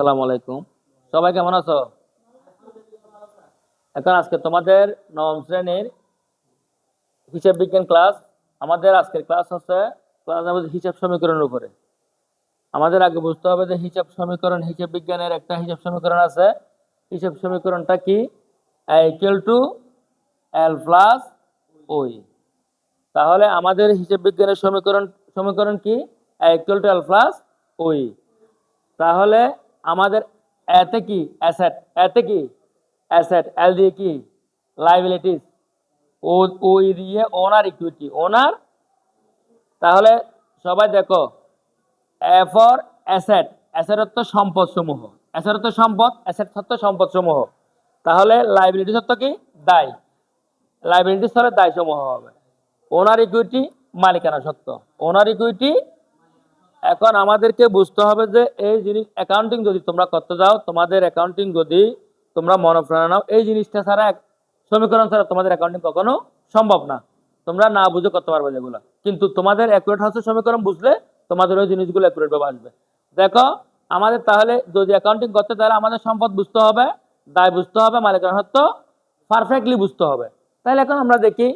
আসসালামু আলাইকুম। সবাই কেমন আছো? এখন আজকে তোমাদের নবম শ্রেণির হিসাব বিজ্ঞান ক্লাস। আমাদের আজকের ক্লাস হচ্ছে, ক্লাস আমাদের হিসাব সমীকরণের উপরে। আমাদের আগে বুঝতে হবে যে হিসাব সমীকরণ হিসাব বিজ্ঞানের একটা হিসাব সমীকরণ আছে। হিসাব সমীকরণটা কি? ইকুয়াল টু এল প্লাস ওই তাহলে আমাদের হিসাব বিজ্ঞানের সমীকরণ সমীকরণ কি? ইকুয়াল টু এল প্লাস ওই তাহলে আমাদের এতে কি অ্যাসেট এতে কি অ্যাসেট এল দিয়ে কি লাইবিলিটিস ও ওই দিয়ে ওনার ইকুইটি ওনার তাহলে সবাই দেখো এ ফর অ্যাসেট অ্যাসেট অর্থ সম্পদ সমূহ অ্যাসেট অর্থ সম্পদ অ্যাসেট অর্থ সম্পদ সমূহ। তাহলে লাইবিলিটিস অর্থ কি? দায়। লাইবিলিটিস হলে দায় সমূহ হবে। ওনার ইকুইটি মালিকানা সত্ত্ব। ওনার ইকুইটি এখন আমাদেরকে বুঝতে হবে যে এই জিনিস অ্যাকাউন্টিং যদি তোমরা করতে যাও, তোমাদের অ্যাকাউন্টিং যদি তোমরা মনে প্রাণে নাও, এই জিনিসটা ছাড়া সমীকরণ ছাড়া তোমাদের অ্যাকাউন্টিং কখনো সম্ভব না। তোমরা না বুঝে করতে পারবে যেগুলো। কিন্তু তোমাদের অ্যাকুরেট হচ্ছে সমীকরণ, বুঝলে তোমাদের ওই জিনিসগুলো অ্যাকুরেট ভাবে আসবে। দেখো, আমাদের তাহলে যদি অ্যাকাউন্টিং করতে, তাহলে আমাদের সম্পদ বুঝতে হবে, দায় বুঝতে হবে মালিকানা সত্ত্ব পারফেক্টলি বুঝতে হবে। তাহলে এখন আমরা দেখি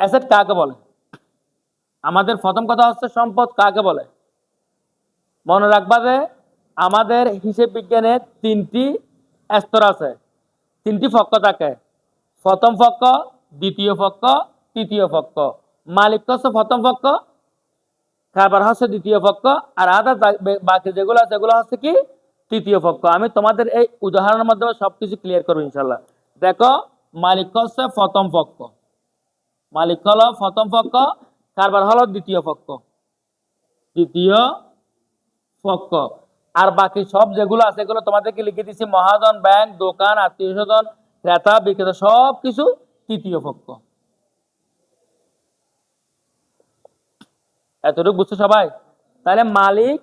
অ্যাসেট কাকে বলে? আমাদের প্রথম কথা হচ্ছে সম্পদ কাকে বলে? মনে রাখবা যে আমাদের হিসেব বিজ্ঞানের তিনটি স্তর আছে। তিনটি পক্ষ থাকে। প্রথম পক্ষ দ্বিতীয় পক্ষ তৃতীয় পক্ষ মালিক হচ্ছে প্রথম পক্ষ কারবার হচ্ছে দ্বিতীয় পক্ষ আর আদার বাকি যেগুলো আছে সেগুলো হচ্ছে কি? তৃতীয় পক্ষ আমি তোমাদের এই উদাহরণের মাধ্যমে সবকিছু ক্লিয়ার করব ইনশাল্লাহ দেখো, মালিক হচ্ছে প্রথম পক্ষ মালিক হলো প্রথম পক্ষ কারবার হলো দ্বিতীয় পক্ষ দ্বিতীয় পক্ষ আর বাকি সব যেগুলো আছে, এগুলো তোমাদেরকে লিখে দিচ্ছি মহাজন, ব্যাংক, দোকান আত্মীয় স্বজন ক্রেতা, বিক্রেতা সব কিছু তৃতীয় পক্ষ এতটুকু বুঝছ সবাই? তাহলে মালিক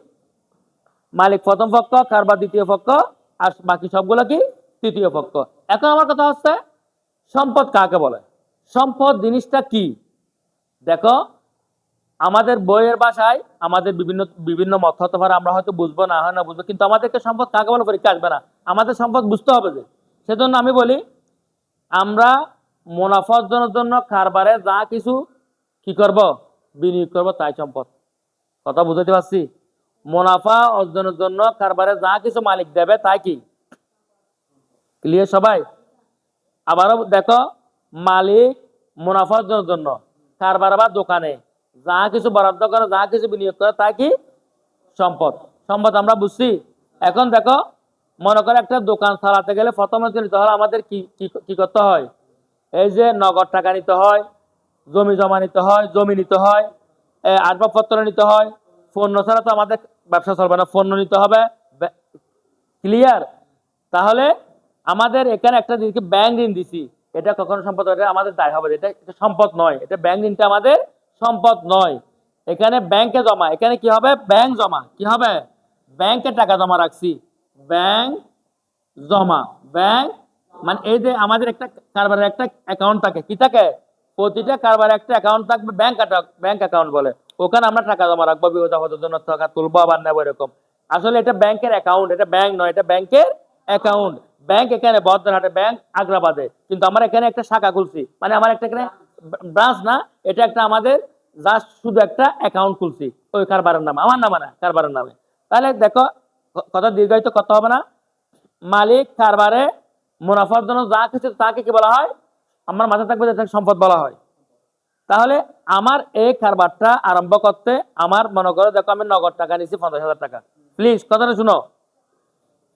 মালিক প্রথম পক্ষ কারবার দ্বিতীয় পক্ষ আর বাকি সবগুলো কি? তৃতীয় পক্ষ এখন আমার কথা হচ্ছে, সম্পদ কাকে বলে? সম্পদ জিনিসটা কি? দেখো আমাদের বইয়ের ভাষায় আমাদের বিভিন্ন বিভিন্ন মত হতে পারে আমরা হয়তো বুঝব, না হয় না বুঝব, কিন্তু আমাদেরকে সম্পদ কাকে বলে পরীক্ষা আসবে না? আমাদের সম্পদ বুঝতে হবে যে। সেজন্য আমি বলি, আমরা মুনাফা অর্জনের জন্য কারবারে যা কিছু কি করব? বিনিয়োগ করব, তাই সম্পদ। কথা বুঝতে পারছি? মুনাফা অর্জনের জন্য কারবারে যা কিছু মালিক দেবে, তাই কি? ক্লিয়ার সবাই? আবারও দেখো, মালিক মুনাফা অর্জনের জন্য কারবার বা দোকানে যা কিছু বরাদ্দ করে, যা কিছু বিনিয়োগ করে, তা কি? সম্পদ। সম্পদ আমরা বুঝছি। এখন দেখো, মনে করে একটা দোকান চালাতে গেলে প্রথমে নিতে হলে আমাদের কি, কি- করতে হয়? এই যে নগদ টাকা নিতে হয়, জমি জমা নিতে হয়, জমি নিতে হয় আসবাবপত্র নিতে হয়, পণ্য ছাড়া তো আমাদের ব্যবসা চলবে না, পণ্য নিতে হবে ক্লিয়ার তাহলে আমাদের এখানে একটা জিনিসকে ব্যাংক ঋণ দিছি। এটা কখনো সম্পদ আমাদের দায় হবে এটা সম্পদ নয়, এটা ব্যাংক ঋণটা আমাদের সম্পদ নয়। এখানে ব্যাংকে জমা। এখানে কি হবে? ব্যাংক জমা। কি হবে? ব্যাংকে টাকা জমা রাখছি। ব্যাংক জমা। ব্যাংক মানে এই যে আমাদের একটা কারবারের একটা অ্যাকাউন্ট থাকে। কি থাকে? প্রতিটা কারবারের একটা অ্যাকাউন্ট থাকবে ব্যাংক ব্যাংক অ্যাকাউন্ট বলে। ওখানে আমরা টাকা জমা রাখব, বিপদ আপদের জন্য টাকা তুলবো, আবার নেব এরকম। আসলে এটা ব্যাংকের অ্যাকাউন্ট এটা ব্যাংক নয়, এটা ব্যাংকের অ্যাকাউন্ট ব্যাংক এখানে বদ্রহাটে ব্যাংক আগ্রাবাদে। কিন্তু আমার এখানে একটা শাখা খুলছি। মানে আমার একটা এখানে ব্রাঞ্চ না, এটা একটা আমাদের জাস্ট শুধু একটা অ্যাকাউন্ট খুলছি। ওই কারবারের নামে, আমার নামে না, কারবারের নামে। তাহলে দেখো কথা দীর্ঘায়িত করতে হবে না। মালিক, কারবারে মুনাফার জন্য যা কিছু তাকে কি বলা হয়? আমার মাথায় থাকবে তাকে সম্পদ বলা হয়। তাহলে আমার এই কারবারটা আরম্ভ করতে আমার মনে করো, দেখো আমি নগদ টাকা নিচ্ছি পঞ্চাশ হাজার টাকা। প্লিজ কথাটা শুনো।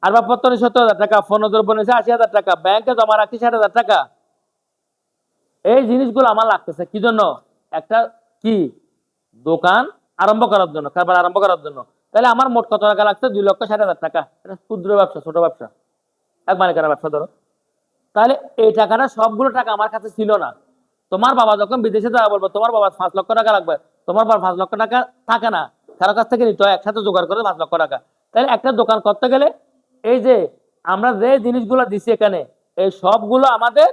আসবাবপত্র নিয়ে সত্তর হাজার টাকা, ফোন দ্রব্য নিয়েছে আশি হাজার টাকা ব্যাংকে জমা রাখছি ষাট হাজার টাকা। এই জিনিসগুলো আমার লাগতেছে। কি জন্য? একটা কি? দোকান আরম্ভ করার জন্য, কারবার আরম্ভ করার জন্য। তাহলে আমার মোট কত টাকা লাগছে? দুই লক্ষ ষাট হাজার টাকা। এটা ক্ষুদ্র ব্যবসা, ছোট ব্যবসা। এক মালিকানা ব্যবসা ধরো। তাহলে এই টাকাটা সবগুলো টাকা আমার কাছে ছিল না। তোমার বাবা যখন বিদেশে যাওয়া বলব, তোমার বাবা পাঁচ লক্ষ টাকা লাগবে। তোমার বাবা পাঁচ লক্ষ টাকা থাকে না। কারও কাছ থেকে নিতে হয়, একসাথে জোগাড় করে পাঁচ লক্ষ টাকা। তাহলে একটা দোকান করতে গেলে এই যে আমরা যে জিনিসগুলো দিছি এখানে, এই সবগুলো আমাদের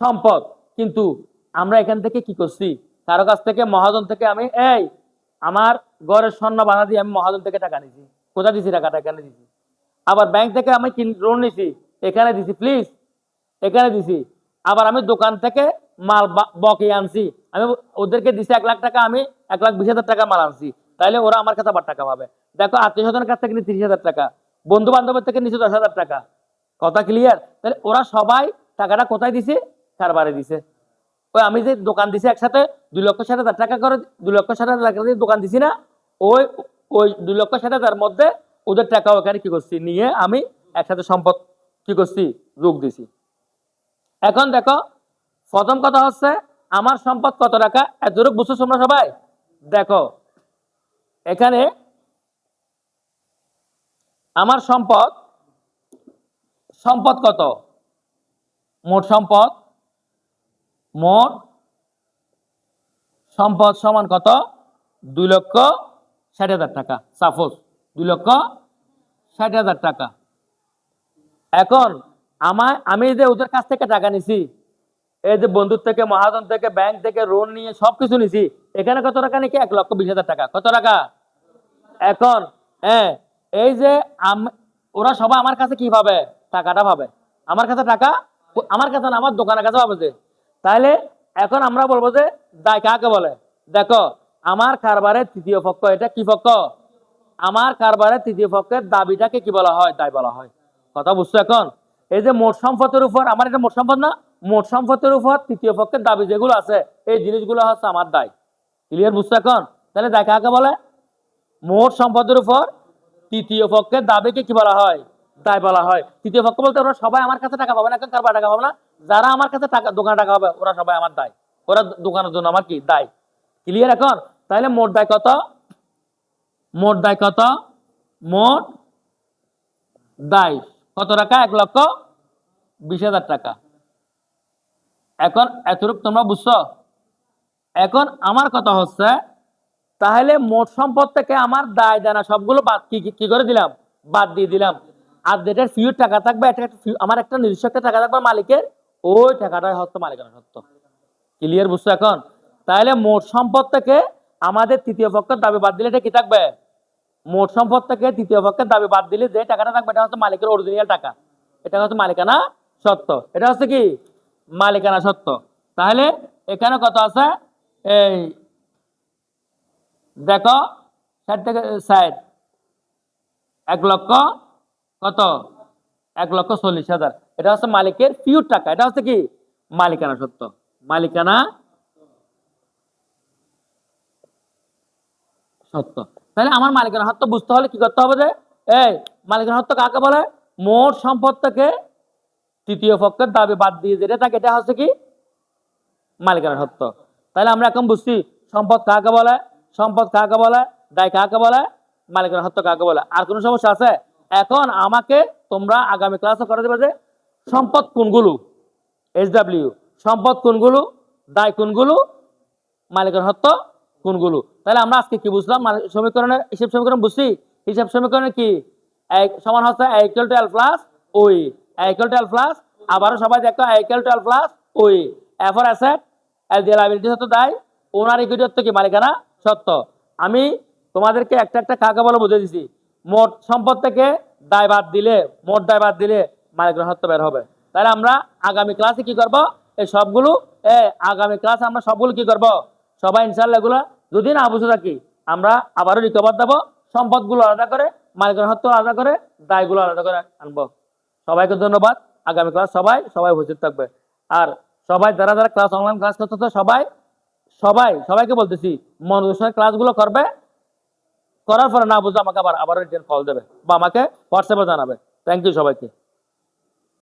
সম্পদ। কিন্তু আমরা এখান থেকে কি করছি? কারও কাছ থেকে, মহাজন থেকে আমি, এই, আমার ঘরের স্বর্ণ বাধা দিয়ে আমি মহাজন থেকে টাকা নিছি কোথায় দিছি টাকাটা? এখানে দিছি। আবার ব্যাংক থেকে আমি লোন নিছি। এখানে দিছি প্লিজ এখানে দিছি। আবার আমি দোকান থেকে মাল বকে আনছি। আমি ওদেরকে দিছি এক লাখ টাকা, আমি এক লাখ বিশ হাজার টাকা মাল আনছি। তাহলে ওরা আমার কাছে আবার টাকা পাবে। দেখো আত্মীয় স্বজনের কাছ থেকে তিরিশ হাজার টাকা। বন্ধু বান্ধবের থেকে নিচে দশ হাজার টাকা। কথা ক্লিয়ার তাহলে ওরা সবাই টাকাটা কোথায় দিছে? কারবারে দিছে। ওই আমি যে দোকান দিছি একসাথে দুই লক্ষ ষাট হাজার টাকা করে, দুই লক্ষ ষাট হাজার টাকা দিয়ে দোকান দিছি না, ওই ওই দুই লক্ষ ষাট হাজার মধ্যে ওদের টাকা ওখানে কি করছি, নিয়ে আমি একসাথে সম্পদ কি করছি যোগ দিছি। এখন দেখো, প্রথম কথা হচ্ছে, আমার সম্পদ কত টাকা? এতটুকু বুঝছ তোমরা সবাই? দেখো, এখানে আমার সম্পদ সম্পদ কত? মোট সম্পদ মোট সম্পদ সমান কত? দুই লক্ষ ষাট হাজার টাকা। সাপোজ দুই লক্ষ ষাট হাজার টাকা। এখন আমার, আমি যে ওদের কাছ থেকে টাকা নিছি, এই যে বন্ধুর থেকে, মহাজন থেকে ব্যাংক থেকে লোন নিয়ে সবকিছু নিছি, এখানে কত টাকা নাকি? এক লক্ষ বিশ হাজার টাকা। কত টাকা? এখন হ্যাঁ এই যে ওরা সবাই আমার কাছে কি পাবে টাকাটা পাবে আমার কাছে টাকা, আমার কাছে না, আমার দোকানের কাছে পাবে যে তাহলে এখন আমরা বলব যে দায় কাকে বলে? দেখো, আমার কারবারের তৃতীয় পক্ষ এটা কি পক্ষ? আমার কারবারের তৃতীয় পক্ষের দাবিটাকে কি বলা হয়? দায় বলা হয়। কথা বুঝছ এখন? এই যে মোট সম্পদের উপর, আমার এটা মোট সম্পদ না, মোট সম্পদের উপর তৃতীয় পক্ষের দাবি যেগুলো আছে, এই জিনিসগুলো হচ্ছে আমার দায়। ক্লিয়ার বুঝছ এখন? তাহলে দায় কাকে বলে? মোট সম্পদের উপর তৃতীয় পক্ষের দাবিকে কি বলা হয়? দায় বলা হয়। তৃতীয় পক্ষ বলতে ওরা সবাই আমার কাছে টাকা পাবে না, এখন কারবার টাকা পাবে না। যারা আমার কাছে টাকা, দোকানে টাকা পাবে ওরা সবাই আমার দায়। ওরা দোকানের জন্য আমার কি? দায়। ক্লিয়ার এখন? তাহলে মোট দায় কত? মোট দায় কত? মোট দায়। কত টাকা? এক লক্ষ বিশ হাজার টাকা। এখন এতটুকু তোমরা বুঝছ? এখন আমার কথা হচ্ছে, তাহলে মোট সম্পদ থেকে আমার দায়, দানা সবগুলো বাদ, কি, কি- করে দিলাম? বাদ দিয়ে দিলাম। আর যেটার ফিউর টাকা থাকবে আমার একটা নিজস্ব একটা টাকা থাকবে মালিকের। ওই টাকাটাই হচ্ছে মালিকানা সত্য। ক্লিয়ার বুঝছ এখন? তাহলে মোট সম্পদ থেকে আমাদের তৃতীয় পক্ষের দাবি বাদ দিলে এটা কি থাকবে? মোট সম্পদ থেকে তৃতীয় পক্ষের দাবি বাদ দিলে যে টাকাটা থাকবে এটা হচ্ছে মালিকের অরিজিনাল টাকা। এটা হচ্ছে মালিকানা সত্য। এটা হচ্ছে কি? মালিকানা সত্য। তাহলে এখানে কত আছে? এই দেখো, ষাট থেকে ষাট। এক লক্ষ কত? এক লক্ষ চল্লিশ হাজার। এটা হচ্ছে মালিকের পিওর টাকা। এটা হচ্ছে কি? মালিকানা সত্য। মালিকানা সত্য। তাহলে আমার মালিকানা সত্য বুঝতে হলে কি করতে হবে যে, এই মালিকানা সত্য কাকে বলে? মোট সম্পদ থেকে তৃতীয় পক্ষের দাবি বাদ দিয়ে যেটা থাকে, এটা হচ্ছে কি? মালিকানা সত্য। তাহলে আমরা এখন বুঝছি সম্পদ কাকে বলে? সম্পদ কাকে বলে? দায় কাকে বলে? মালিকানা সত্য কাকে বলে? আর কোনো সমস্যা আছে? এখন আমাকে তোমরা আগামী ক্লাসে করে দেবে যে সম্পদ কোনগুলো? এস ডাব্লিউ সম্পদ কোনগুলো? দায় কোনগুলো? মালিকানা সত্য কোনগুলো? তাহলে আমরা আজকে কি বুঝলাম? মালিক- সমীকরণের হিসাব সমীকরণ বুঝছি? হিসাব সমীকরণে কি? সমান হচ্ছে ইকুয়াল টু এল প্লাস ওই ইকুয়াল টু এল প্লাস আবারও সবাই দেখো ইকুয়াল টু এল প্লাস ওই এফর অ্যাসেট এল দিয়ে লাইবিলিটি সত্য দায় ওনার ইকুইটি সত্য কি? মালিকানা সত্য আমি তোমাদেরকে একটা একটা কাকে বলে বুঝে দিছি। মোট সম্পদ থেকে দায় বাদ দিলে, মোট দায় বাদ দিলে মালিকানা সত্য বের হবে। তাহলে আমরা আগামী ক্লাসে কি করব? এই সবগুলো, এ আগামী ক্লাসে আমরা সবগুলো কি করব? সবাই ইনশাল্লাহ এগুলো যদি না বুঝে থাকি, আমরা আবারও রিকভার দেবো, সম্পদগুলো আলাদা করে মালিকানা সত্য আলাদা করে, দায়গুলো আলাদা করে আনব। সবাইকে ধন্যবাদ। আগামী ক্লাস সবাই সবাই উপস্থিত থাকবে। আর সবাই যারা যারা ক্লাস অনলাইন ক্লাস করতে সবাই সবাই, সবাইকে বলতেছি, মনোযোগ ক্লাসগুলো করবে। করার পরে না বুঝলে আমাকে আবার আবার কল দেবে বা আমাকে হোয়াটসঅ্যাপে জানাবে। থ্যাংক ইউ সবাইকে।